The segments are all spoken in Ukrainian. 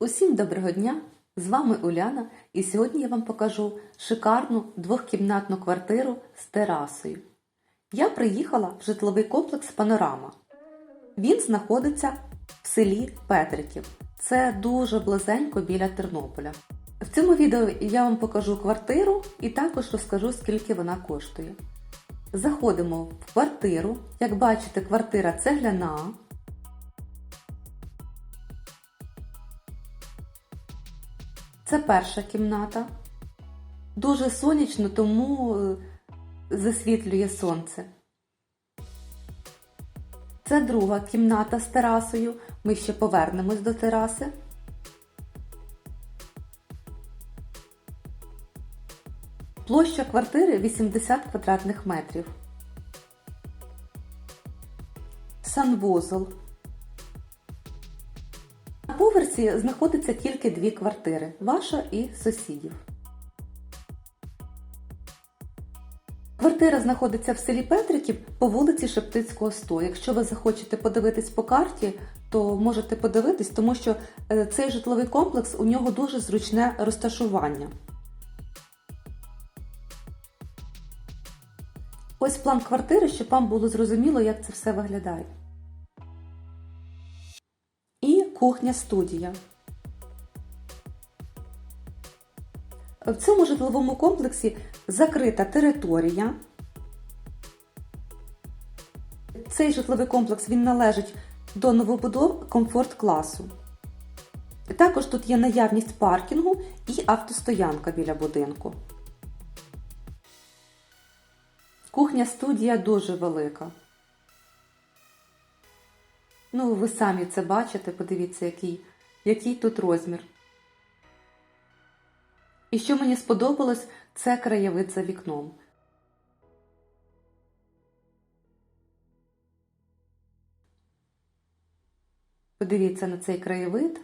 Усім доброго дня! З вами Уляна, і сьогодні я вам покажу шикарну двохкімнатну квартиру з терасою. Я приїхала в житловий комплекс Панорама. Він знаходиться в селі Петриків. Це дуже близенько біля Тернополя. В цьому відео я вам покажу квартиру і також розкажу, скільки вона коштує. Заходимо в квартиру. Як бачите, квартира цегляна. Це перша кімната. Дуже сонячно, тому е, засвітлює сонце. Це друга кімната з терасою. Ми ще повернемось до тераси. Площа квартири 80 квадратних метрів. Санвузол. Поверсі знаходиться тільки дві квартири ваша і сусідів. Квартира знаходиться в селі Петриків по вулиці Шептицького 100. Якщо ви захочете подивитись по карті, то можете подивитись, тому що е, цей житловий комплекс у нього дуже зручне розташування. Ось план квартири, щоб вам було зрозуміло, як це все виглядає. І кухня-студія. В цьому житловому комплексі закрита територія. Цей житловий комплекс він належить до новобудов комфорт-класу. Також тут є наявність паркінгу і автостоянка біля будинку. Кухня-студія дуже велика. Ну, ви самі це бачите, подивіться, який, який тут розмір. І що мені сподобалось, це краєвид за вікном. Подивіться на цей краєвид.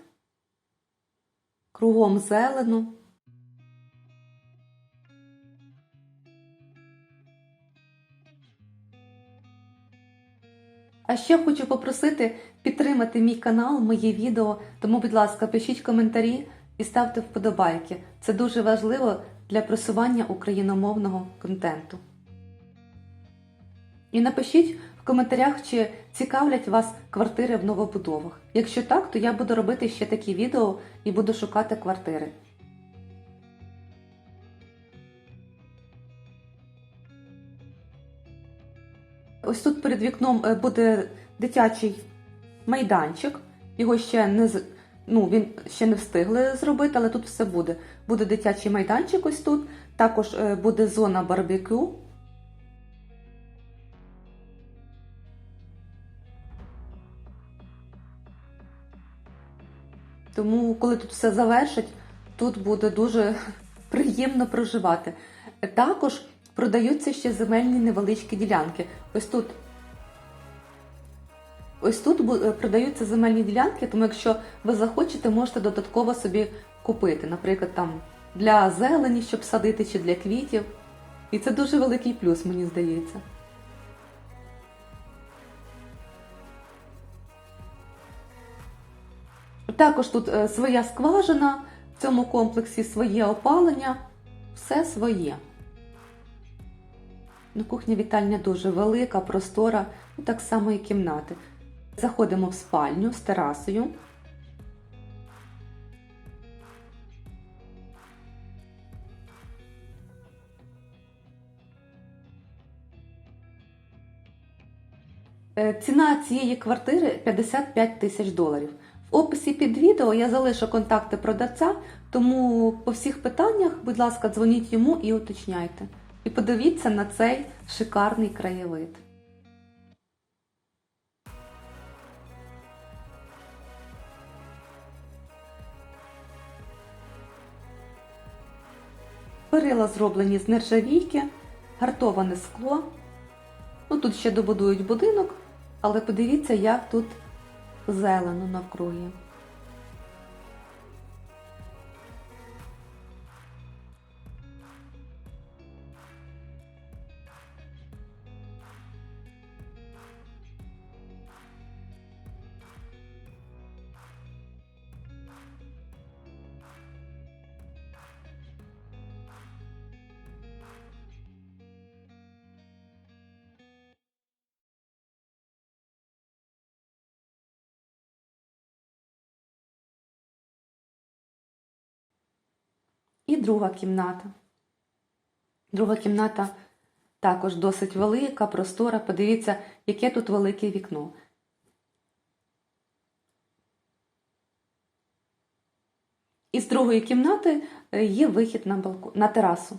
Кругом зелено. А ще хочу попросити підтримати мій канал, мої відео, тому, будь ласка, пишіть коментарі і ставте вподобайки. Це дуже важливо для просування україномовного контенту. І напишіть в коментарях, чи цікавлять вас квартири в новобудовах. Якщо так, то я буду робити ще такі відео і буду шукати квартири. Ось тут перед вікном е, буде дитячий майданчик. Його ще не ну, він ще не встигли зробити, але тут все буде. Буде дитячий майданчик ось тут. Також е, буде зона барбекю. Тому, коли тут все завершить, тут буде дуже приємно проживати. Також продаються ще земельні невеличкі ділянки. Ось тут. Ось тут е, продаються земельні ділянки, тому якщо ви захочете, можете додатково собі купити, наприклад, там для зелені, щоб садити, чи для квітів. І це дуже великий плюс, мені здається. Також тут е, своя скважина в цьому комплексі, своє опалення, все своє. Ну, кухня вітальня дуже велика, простора, ну, так само і кімнати. Заходимо в спальню з терасою. Е, Ціна цієї квартири 55 тисяч доларів. В описі під відео я залишу контакти продавця, тому по всіх питаннях, будь ласка, дзвоніть йому і уточняйте. І подивіться на цей шикарний краєвид. Перила зроблені з нержавійки, гартоване скло. Ну, тут ще добудують будинок, але подивіться, як тут зелено навкруги. І друга кімната. Друга кімната також досить велика, простора. Подивіться, яке тут велике вікно. Із другої кімнати е, є вихід на балкон, на терасу.